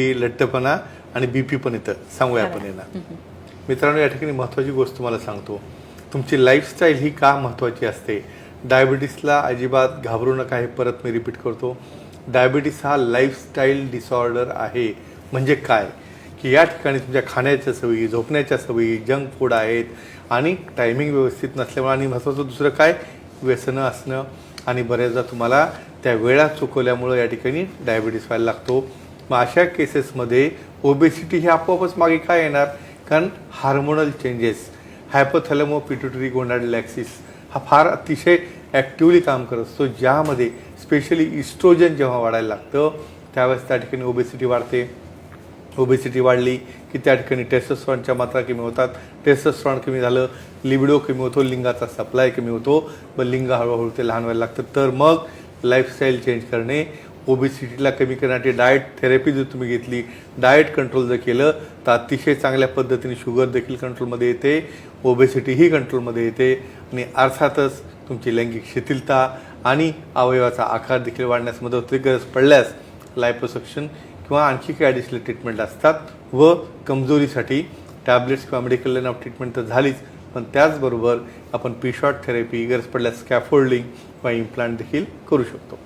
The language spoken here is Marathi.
लठ्ठपणा आणि बीपी पण येतं. सांगूया आपण यांना. मित्रांनो या ठिकाणी महत्त्वाची गोष्ट तुम्हाला सांगतो. तुमची लाईफस्टाईल ही का महत्त्वाची असते? डायबिटीसला अजिबात घाबरू नका हे परत मी रिपीट करतो. डायबिटीस हा लाईफस्टाईल डिसऑर्डर आहे. म्हणजे काय? की या ठिकाणी तुमच्या खाण्याच्या सवयी झोपण्याच्या सवयी जंक फूड आहेत आणि टायमिंग व्यवस्थित नसल्यामुळे आणि महत्त्वाचं दुसरं काय? व्यसनं असणं. आणि बऱ्याचदा तुम्हाला त्या वेळा चुकवल्यामुळं या ठिकाणी डायबिटीस व्हायला लागतो. मग अशा केसेसमध्ये ओबेसिटी ही आपोआपच मागे काय येणार? कारण hormonal changes hypothalamo pituitary gonadal axis हा फार अतिशय ॲक्टिवली काम करत असतो. ज्यामध्ये स्पेशली इस्ट्रोजन जेव्हा वाढायला लागतं त्यावेळेस त्या ठिकाणी ओबेसिटी वाढते. ओबेसिटी वाढली की त्या ठिकाणी टेस्टोस्ट्रॉनच्या मात्रा कमी होतात. टेस्टोस्ट्रॉन कमी झालं लिबिडो कमी होतो लिंगाचा सप्लाय कमी होतो. मग लिंग हळूहळू ते लहान व्हायला लागतं. तर मग लाईफस्टाईल चेंज करणे ओबेसिटीला कमी करण्यासाठी डाएट थेरपी जर तुम्ही घेतली डाएट कंट्रोल जर केलं तर अतिशय चांगल्या पद्धतीने शुगर देखील कंट्रोलमध्ये येते ओबेसिटीही कंट्रोलमध्ये येते आणि अर्थातच तुमची लैंगिक शिथिलता आणि अवयवाचा आकार देखील वाढण्यास मदत होते गरज पडल्यास लायपोसक्शन किंवा आणखी काही ॲडिशनल ट्रीटमेंट असतात व कमजोरीसाठी टॅबलेट्स किंवा मेडिकल लाईन ऑफ ट्रीटमेंट तर झालीच पण त्याचबरोबर आपण पी शॉर्ट थेरपी गरज पडल्यास स्कॅफोल्डिंग किंवा इम्प्लांट देखील करू शकतो.